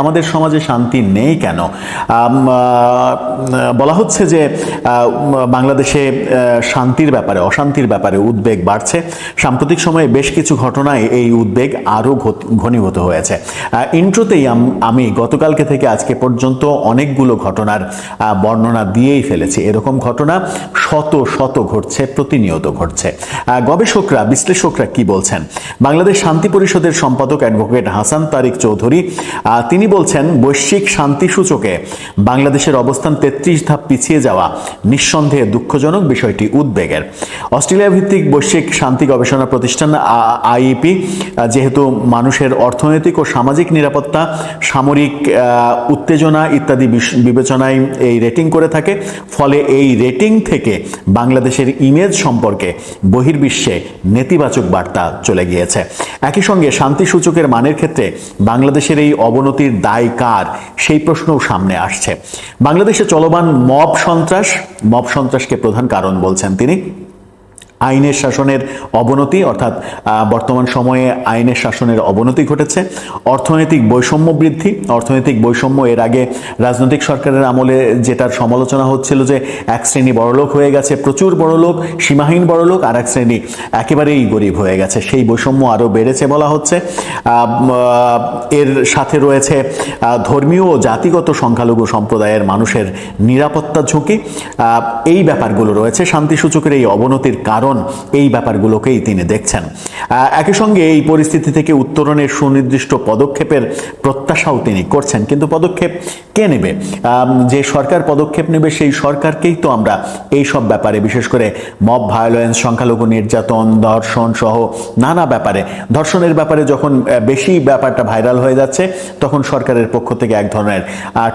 আমাদের সমাজে শান্তি নেই কেন? বলা হচ্ছে যে বাংলাদেশে শান্তির ব্যাপারে অশান্তির ব্যাপারে উদ্বেগ বাড়ছে। সাম্প্রতিক সময়ে বেশ কিছু ঘটনায় এই উদ্বেগ আরও ঘনীভূত হয়েছে। ইন্ট্রোতেই আমি গতকালকে থেকে আজকে পর্যন্ত অনেকগুলো ঘটনার বর্ণনা দিয়েই ফেলেছি। এরকম ঘটনা শত শত ঘটছে প্রতিনিয়ত ঘটছে। গবেষকরা বিশ্লেষকরা কি বলছেন? বাংলাদেশ শান্তি পরিষদের সম্পাদক অ্যাডভোকেট হাসান তারিক চৌধুরী আহ, তিনি বলছেন, বৈশ্বিক শান্তি সূচকে বাংলাদেশের অবস্থান তেত্রিশ ধাপ পিছিয়ে যাওয়া নিঃসন্দেহে দুঃখজনক বিষয়টি উদ্বেগের। অস্ট্রেলিয়া ভিত্তিক বৈশ্বিক শান্তি গবেষণা প্রতিষ্ঠান আইইপি, যেহেতু মানুষের অর্থনৈতিক ও সামাজিক নিরাপত্তা, সামরিক উত্তেজনা ইত্যাদি বিবেচনায় এই রেটিং করে থাকে, ফলে এই রেটিং থেকে বাংলাদেশের ইমেজ সম্পর্কে বহির্বিশ্বে নেতিবাচক বার্তা চলে গিয়েছে। একই সঙ্গে শান্তি সূচকের মানের ক্ষেত্রে বাংলাদেশের এই অবনতির দায় কার? সেই প্রশ্নও সামনে আসছে। বাংলাদেশে চলমান মব সন্ত্রাস, মব সন্ত্রাসকে প্রধান কারণ বলছেন তিনি। আইনের শাসনের অবনতি, অর্থাৎ বর্তমান সময়ে আইনের শাসনের অবনতি ঘটেছে। অর্থনৈতিক বৈষম্য বৃদ্ধি, অর্থনৈতিক বৈষম্য এর আগে রাজনৈতিক সরকারের আমলে যেটার সমালোচনা হচ্ছিল যে এক শ্রেণি বড়লোক হয়ে গেছে, প্রচুর বড়লোক, সীমাহীন বড়লোক, আর এক শ্রেণি একেবারেই গরিব হয়ে গেছে। সেই বৈষম্য আরও বেড়েছে বলা হচ্ছে। এর সাথে রয়েছে ধর্মীয় ও জাতিগত সংখ্যালঘু সম্প্রদায়ের মানুষের নিরাপত্তা ঝুঁকি। এই ব্যাপারগুলো রয়েছে। শান্তি সূচকের এই অবনতির কারণ এই ব্যাপারগুলোকেই তিনি দেখছেন। একই সঙ্গে এই পরিস্থিতি থেকে উত্তরণের সুনির্দিষ্ট পদক্ষেপের প্রত্যাশাও তিনি করছেন। কিন্তু পদক্ষেপ কে নেবে? যে সরকার পদক্ষেপ নেবে, সেই সরকারকেই তো আমরা এই সব ব্যাপারে, বিশেষ করে মব ভায়োলেন্স, সংখ্যালঘু নির্যাতন, ধর্ষণ সহ নানা ব্যাপারে, ধর্ষণের ব্যাপারে যখন বেশি ব্যাপারটা ভাইরাল হয়ে যাচ্ছে, তখন সরকারের পক্ষ থেকে এক ধরনের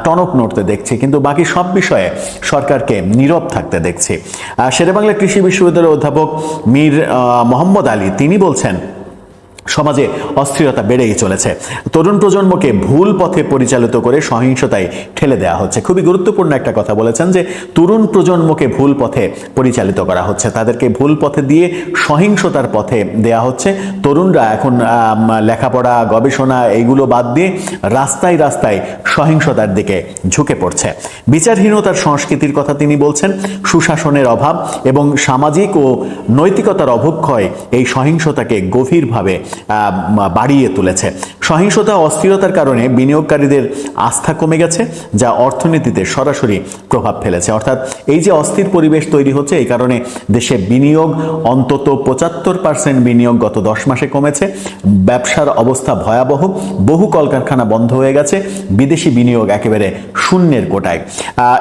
টনক নড়তে দেখছি। কিন্তু বাকি সব বিষয়ে সরকারকে নীরব থাকতে দেখছি। শেরেবাংলা কৃষি বিশ্ববিদ্যালয়ের অধ্যাপক মীর মোহাম্মদ আলী তিনি বলছেন সমাজে অস্থিরতা বেড়েই চলেছে। তরুণ প্রজন্মকে ভুল পথে পরিচালিত করে সহিংসতায় ঠেলে দেওয়া হচ্ছে। খুবই গুরুত্বপূর্ণ একটা কথা বলেছেন যে, তরুণ প্রজন্মকে ভুল পথে পরিচালিত করা হচ্ছে। তাদেরকে ভুল পথে দিয়ে সহিংসতার পথে দেয়া হচ্ছে। তরুণরা এখন লেখাপড়া, গবেষণা এইগুলো বাদ দিয়ে রাস্তায় রাস্তায় সহিংসতার দিকে ঝুঁকে পড়ছে। বিচারহীনতার সংস্কৃতির কথা তিনি বলছেন, সুশাসনের অভাব এবং সামাজিক ও নৈতিকতার অবক্ষয় এই সহিংসতাকে গভীরভাবে বাড়িয়ে তুলেছে। সহিংসতা অস্থিরতার কারণে বিনিয়োগকারীদের আস্থা কমে গেছে, যা অর্থনীতিতে সরাসরি প্রভাব ফেলেছে। অর্থাৎ এই যে অস্থির পরিবেশ তৈরি হচ্ছে, এই কারণে দেশে বিনিয়োগ অন্তত পঁচাত্তর পার্সেন্ট বিনিয়োগ গত দশ মাসে কমেছে। ব্যবসার অবস্থা ভয়াবহ। বহু কলকারখানা বন্ধ হয়ে গেছে। বিদেশি বিনিয়োগ একেবারে শূন্যের কোটায়।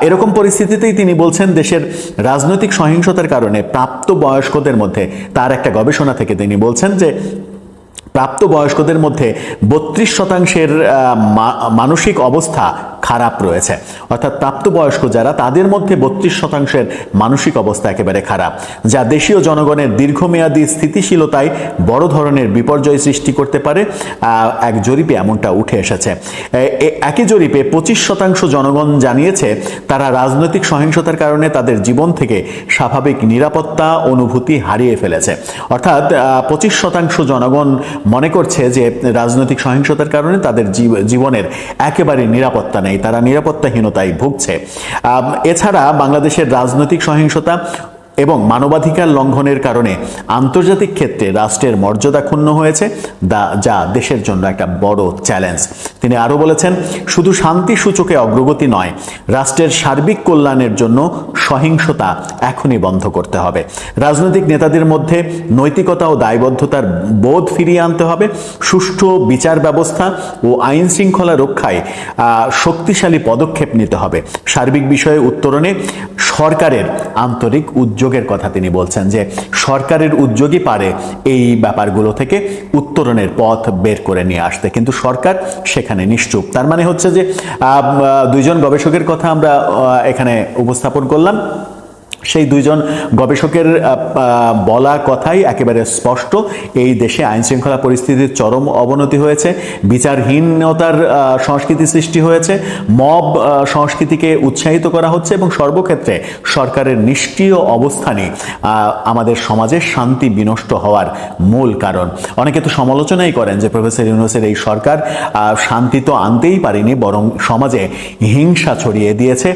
এরকম পরিস্থিতিতেই তিনি বলছেন, দেশের রাজনৈতিক সহিংসতার কারণে প্রাপ্ত বয়স্কদের মধ্যে তার একটা গবেষণা থেকে তিনি বলছেন যে প্রাপ্তবয়স্কদের মধ্যে বত্রিশ শতাংশের মানসিক অবস্থা খারাপ রয়েছে। অর্থাৎ প্রাপ্তবয়স্ক যারা, তাদের মধ্যে বত্রিশ শতাংশের মানসিক অবস্থা একেবারে খারাপ, যা দেশীয় জনগণের দীর্ঘমেয়াদী স্থিতিশীলতায় বড় ধরনের বিপর্যয় সৃষ্টি করতে পারে। এক জরিপে এমনটা উঠে এসেছে। একই জরিপে পঁচিশ শতাংশ জনগণ জানিয়েছে, তারা রাজনৈতিক সহিংসতার কারণে তাদের জীবন থেকে স্বাভাবিক নিরাপত্তা, অনুভূতি হারিয়ে ফেলেছে। অর্থাৎ পঁচিশ শতাংশ জনগণ মনে করছে যে, রাজনৈতিক সহিংসতার কারণে তাদের জীব- জীবনের একেবারে নিরাপত্তা নেই। তারা নিরাপত্তাহীনতায় ভুগছে। এছাড়া বাংলাদেশের রাজনৈতিক সহিংসতা এবং মানবাধিকার লঙ্ঘনের কারণে আন্তর্জাতিক ক্ষেত্রে রাষ্ট্রের মর্যাদা ক্ষুণ্ণ হয়েছে যা দেশের জন্য একটা বড় চ্যালেঞ্জ তিনি আরও বলেছেন, শুধু শান্তি সূচকে অগ্রগতি নয়, রাষ্ট্রের সার্বিক কল্যাণের জন্য সহিংসতা এখনই বন্ধ করতে হবে। রাজনৈতিক নেতাদের মধ্যে নৈতিকতা ও দায়বদ্ধতার বোধ ফিরিয়ে আনতে হবে। সুষ্ঠু বিচার ব্যবস্থা ও আইন শৃঙ্খলা রক্ষায় শক্তিশালী পদক্ষেপ নিতে হবে। সার্বিক বিষয়ে উত্তরণে সরকারের আন্তরিক উদ্যোগের কথা তিনি বলছেন যে সরকারের উদ্যোগই পারে এই ব্যাপারগুলো থেকে উত্তরণের পথ বের করে নিয়ে আসতে। কিন্তু সরকার সেখানে নিশ্চুপ। তার মানে হচ্ছে যে দুইজন গবেষকের কথা আমরা এখানে উপস্থাপন করলাম। সেই দুইজন গবেষকের বলা কথাই একেবারে স্পষ্ট। এই দেশে আইন শৃঙ্খলা পরিস্থিতির চরম অবনতি হয়েছে, বিচারহীনতার সংস্কৃতি সৃষ্টি হয়েছে, মব সংস্কৃতিকে উৎসাহিত করা হচ্ছে এবং সর্বক্ষেত্রে সরকারের নিষ্ক্রিয় অবস্থানই আমাদের সমাজে শান্তি বিনষ্ট হওয়ার মূল কারণ। অনেকে তো সমালোচনাই করেন যে প্রফেসর ইউনুসের এই সরকার শান্তি তো আনতেই পারেনি, বরং সমাজে হিংসা ছড়িয়ে দিয়েছে।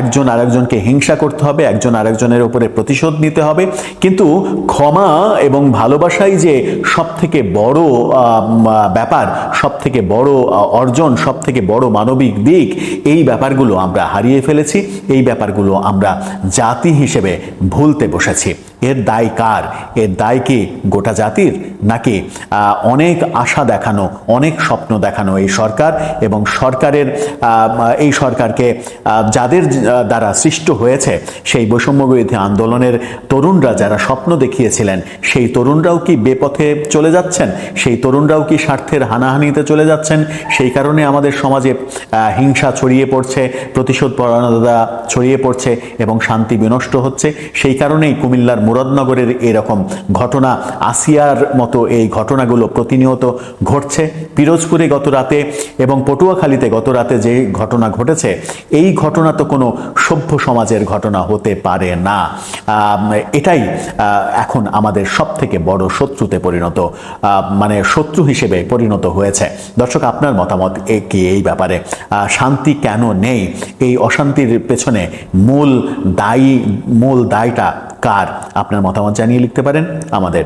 একজন আরেকজনকে হিংসা করতে হবে, একজন আরেকজনের উপরে প্রতিশোধ নিতে হবে। কিন্তু ক্ষমা এবং ভালোবাসাই যে সব থেকে বড় ব্যাপার সব থেকে বড় অর্জন সব থেকে বড় মানবিক দিক, এই ব্যাপারগুলো আমরা হারিয়ে ফেলেছি। এই ব্যাপারগুলো আমরা জাতি হিসেবে ভুলতে বসেছি। এর দায় কার? এর দায় কি গোটা জাতির? নাকি অনেক আশা দেখানো, অনেক স্বপ্ন দেখানো এই সরকার এবং সরকারের এই সরকারকে যাদের দ্বারা সৃষ্ট হয়েছে, সেই বৈষম্য বিরোধী আন্দোলনের তরুণরা যারা স্বপ্ন দেখিয়েছিলেন, সেই তরুণরাও কি বেপথে চলে যাচ্ছেন? সেই তরুণরাও কি স্বার্থের হানাহানিতে চলে যাচ্ছেন? সেই কারণে আমাদের সমাজে হিংসা ছড়িয়ে পড়ছে, প্রতিশোধ পরায়ণতা ছড়িয়ে পড়ছে এবং শান্তি বিনষ্ট হচ্ছে। সেই কারণেই কুমিল্লার মুরাদনগরের এরকম ঘটনা, আসিয়ার মতো এই ঘটনাগুলো প্রতিনিয়ত ঘটছে। পিরোজপুরে গত রাতে এবং পটুয়াখালীতে গত রাতে যে ঘটনা ঘটেছে, এই ঘটনা তো কোনো সভ্য সমাজের ঘটনা হতে পারে না। এটাই এখন আমাদের সব থেকে বড় শত্রুতে পরিণত মানে শত্রু হিসেবে পরিণত হয়েছে। দর্শক, আপনার মতামত কি এই ব্যাপারে? শান্তি কেন নেই? এই অশান্তির পেছনে মূল দায়ী, মূল দায়টা কার? আপনার মতামত জানিয়ে লিখতে পারেন আমাদের